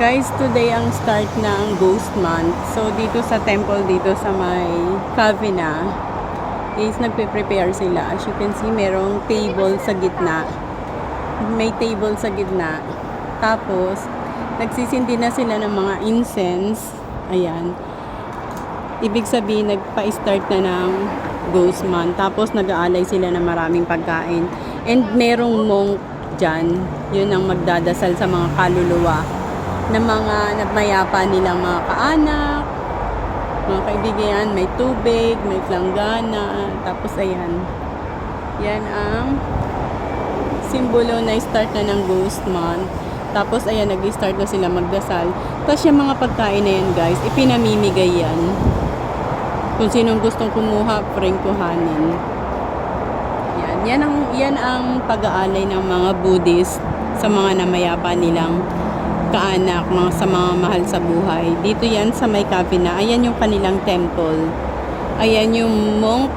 Guys, today ang start ng Ghost Month. So, dito sa temple, dito sa may Kavina, is nagpe-prepare sila. As you can see, merong table sa gitna. May table sa gitna. Tapos, nagsisindi na sila ng mga incense. Ayan. Ibig sabihin, nagpa-start na ng Ghost Month. Tapos, nag-aalay sila ng maraming pagkain. And merong monk dyan. Yun ang magdadasal sa mga kaluluwa ng mga nagmayapa nilang mga kaanak, mga kaibigan, may tubig, may planggana, tapos ayan. Yan ang simbolo na start na ng ghost month. Tapos ayan, nag-start na sila magdasal. Tapos yung mga pagkain na yan guys, ipinamimigay yan. Kung sinong gustong kumuha, pring kuhanin. Yan, yan ang, yan ang pag-aalay ng mga Buddhist sa mga namayapa nilang kaanak, mga sa mga mahal sa buhay. Dito yan sa may Kapina. Ayan yung kanilang temple. Ayan yung monk,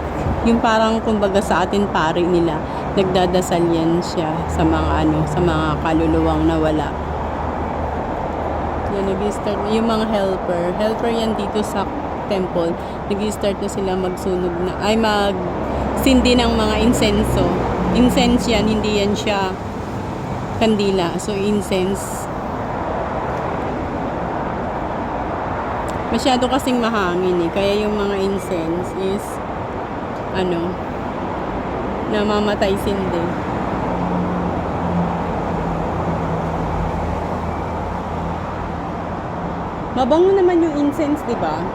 yung parang kumbaga sa atin pari nila. Nagdadasal yan siya sa mga ano, sa mga kaluluwang nawala. Yan, nag-start na. Yung mga helper. Helper yan dito sa temple. Nag-start na sila magsunog na, ay mag sindi ng mga insenso. Incense yan, hindi yan siya kandila. So, incense. Masyado kasing mahangin eh. Kaya yung mga incense is, ano, namamatay sindi. Mabango naman yung incense, di ba?